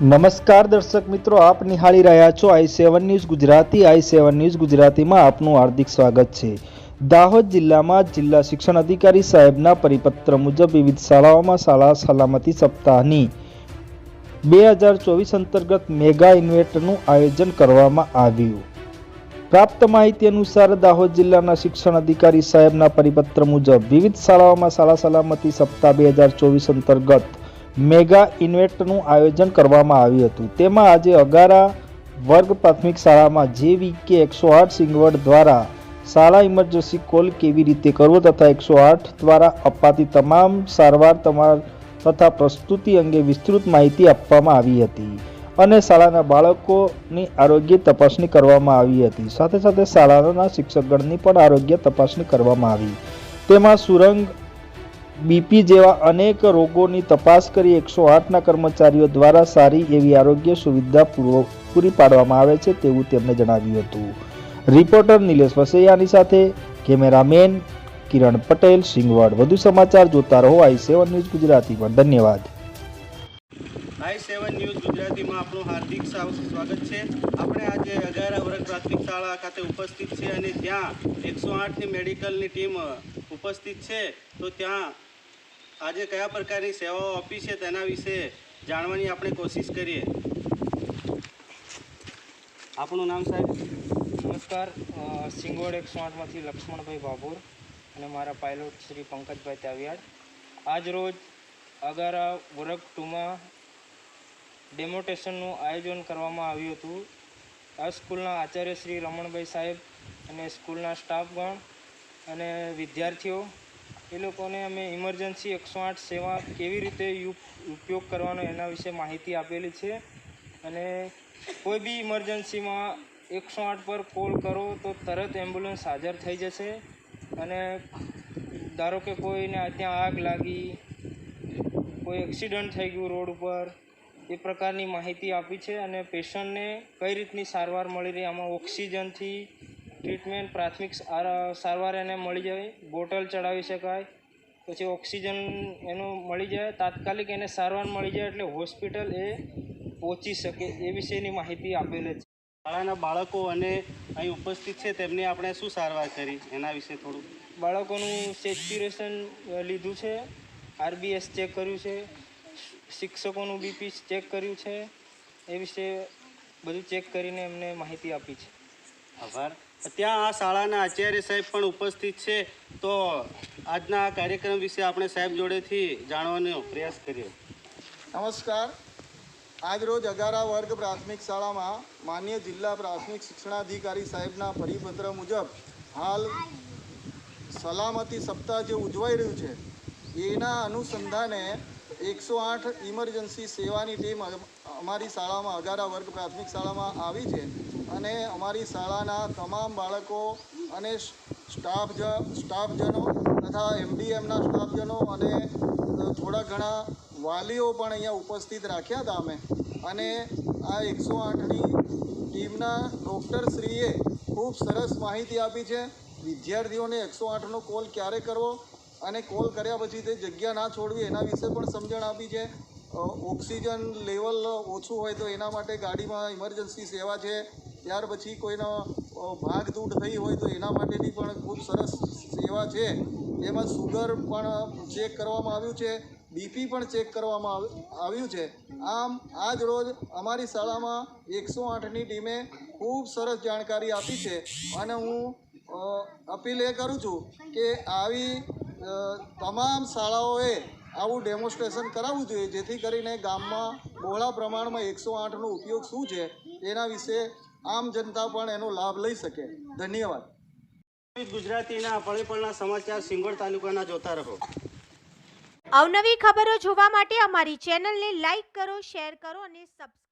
નમસ્કાર દર્શક મિત્રો, આપ નિહાળી રહ્યા છો I seven news Gujarati. I seven news ગુજરાતીમાં આપનું હાર્દિક સ્વાગત છે. દાહોદ જિલ્લામાં જિલ્લા શિક્ષણ અધિકારી સાહેબના પરિપત્ર મુજબ વિવિધ શાળાઓમાં શાળા સલામતી સપ્તાહની બે હજાર ચોવીસ અંતર્ગત મેગા ઇન્વેન્ટનું આયોજન કરવામાં આવ્યું. પ્રાપ્ત માહિતી અનુસાર દાહોદ જિલ્લાના શિક્ષણ અધિકારી સાહેબના પરિપત્ર મુજબ વિવિધ શાળાઓમાં શાળા સલામતી સપ્તાહ બે હજાર ચોવીસ અંતર્ગત મેગા ઇન્વેન્ટનું આયોજન કરવામાં આવ્યું હતું. તેમાં આજે અગારા વર્ગ પ્રાથમિક શાળામાં જે કે એકસો આઠ સિંગવડ દ્વારા શાળા ઇમરજન્સી કોલ કેવી રીતે કરવો તથા એકસો આઠ દ્વારા અપાતી તમામ સારવાર તમાર તથા પ્રસ્તુતિ અંગે વિસ્તૃત માહિતી આપવામાં આવી હતી અને શાળાના બાળકોની આરોગ્ય તપાસણી કરવામાં આવી હતી. સાથે સાથે શાળાના શિક્ષકગણની પણ આરોગ્ય તપાસણી કરવામાં આવી. તેમાં સુરંગ બીપી જેવા અનેક રોગોની તપાસ કરી એકસો આઠના કર્મચારીઓ દ્વારા સારી એવી આરોગ્ય સુવિધા પૂરો પાડવામાં આવે છે તેવું તેમણે જણાવ્યું હતું. રિપોર્ટર નિલેશ વસૈયાની સાથે કેમેરામેન કિરણ પટેલ, સિંગવડ. વધુ સમાચાર જોતા રહો આઈ સેવન ન્યૂઝ ગુજરાતી પર ધન્યવાદ. આઈ સેવન ન્યૂઝ ગુજરાતીમાં આપણું હાર્દિક સ્વા- સ્વાગત છે. આપણે આજે અગારા વર્ગ પ્રાથમિક શાળા ખાતે ઉપસ્થિત છે અને ત્યાં એકસો આઠની મેડિકલની ટીમ ઉપસ્થિત છે. તો ત્યાં આજે કયા પ્રકારની સેવાઓ આપી છે તેના વિશે જાણવાની આપણે કોશિશ કરીએ. આપણું નામ સાહેબ? નમસ્કાર. સિંગોડ એકસો આઠમાંથી લક્ષ્મણભાઈ બાબુર અને મારા પાયલોટ શ્રી પંકજભાઈ તાવિયાડ આજ રોજ અગારા વર્ગ ટુમાં ડેમોટેશનનું આયોજન કરવામાં આવ્યું હતું. આ સ્કૂલના આચાર્ય શ્રી રમણભાઈ સાહેબ અને સ્કૂલના સ્ટાફગણ અને વિદ્યાર્થીઓ એ લોકોને અમે ઇમરજન્સી એકસો આઠ સેવા કેવી રીતે ઉપયોગ કરવાનો એના વિશે માહિતી આપેલી છે. અને કોઈ બી ઇમરજન્સીમાં એકસો આઠ પર કોલ કરો તો તરત એમ્બ્યુલન્સ હાજર થઈ જશે. અને ધારો કે કોઈને ત્યાં આગ લાગી, કોઈ એક્સિડન્ટ થઈ ગયું રોડ ઉપર, એ પ્રકારની માહિતી આપી છે અને પેશન્ટને કઈ રીતની સારવાર મળી રહી, આમાં ઓક્સિજનથી ટ્રીટમેન્ટ પ્રાથમિક સારવાર એને મળી જાય બોટલ ચડાવી શકાય પછી ઓક્સિજન એનું મળી જાય તાત્કાલિક એને સારવાર મળી જાય એટલે હોસ્પિટલ એ પહોંચી શકે એ વિશેની માહિતી આપેલી છે. શાળાના બાળકો અને અહીં ઉપસ્થિત છે તેમની આપણે શું સારવાર કરી? એના વિશે થોડું. બાળકોનું સેચ્યુરેશન લીધું છે આરબીએસ ચેક કર્યું છે શિક્ષકોનું બીપી ચેક કર્યું છે એ વિશે બધું ચેક કરીને એમને માહિતી આપી છે. આભાર. ત્યાં આ શાળાના આચાર્ય સાહેબ પણ ઉપસ્થિત છે. તો આજના આ કાર્યક્રમ વિશે આપણે સાહેબ જોડેથી જાણવાનો પ્રયાસ કરીએ નમસ્કાર. આજરોજ અગારા વર્ગ પ્રાથમિક શાળામાં માન્ય જિલ્લા પ્રાથમિક શિક્ષણાધિકારી સાહેબના પરિપત્ર મુજબ હાલ સલામતી સપ્તાહ જે ઉજવાઈ રહ્યું છે, એના અનુસંધાને એકસો આઠ ઇમરજન્સી સેવાની ટીમ અમારી શાળામાં અગારા વર્ગ પ્રાથમિક શાળામાં આવી છે. અને અમારી શાળાના તમામ બાળકો અને સ્ટાફ સ્ટાફજનો તથા એમડીએમના સ્ટાફજનો અને થોડા ઘણા વાલીઓ પણ અહીંયા ઉપસ્થિત રાખ્યા હતા અમે. અને આ એકસો આઠની ટીમના ડૉક્ટરશ્રીએ ખૂબ સરસ માહિતી આપી છે. વિદ્યાર્થીઓને એકસો આઠનો કોલ ક્યારે કરવો અને કોલ કર્યા પછી તે જગ્યા ના છોડવી એના વિશે પણ સમજણ આપી છે. ઓક્સિજન લેવલ ઓછું હોય તો એના માટે ગાડીમાં ઇમરજન્સી સેવા છે. ત્યાર પછી કોઈનો ભાગદૂડ થઈ હોય તો એના માટેની પણ ખૂબ સરસ સેવા છે. એમાં સુગર પણ ચેક કરવામાં આવ્યું છે. બીપી પણ ચેક કરવામાં આવ- આવ્યું છે. આમ, આજ રોજ અમારી શાળામાં એકસો આઠની ટીમે ખૂબ સરસ જાણકારી આપી છે. અને હું અપીલ એ કરું છું કે આવી તમામ શાળાઓએ આવું ડેમોન્સ્ટ્રેશન કરાવવું જોઈએ જેથી કરીને ગામમાં બહોળા પ્રમાણમાં એકસો આઠનો ઉપયોગ શું છે એના વિશે આમ જનતા પણ એનો લાભ લઈ શકે. ધન્યવાદ. ગુજરાતીના પળેપળના સમાચાર સિંગોડ તાલુકાના જોતા રહો. અવનવી ખબરો જોવા માટે અમારી ચેનલને લાઈક કરો શેર કરો અને સબસ્ક્રાઇબ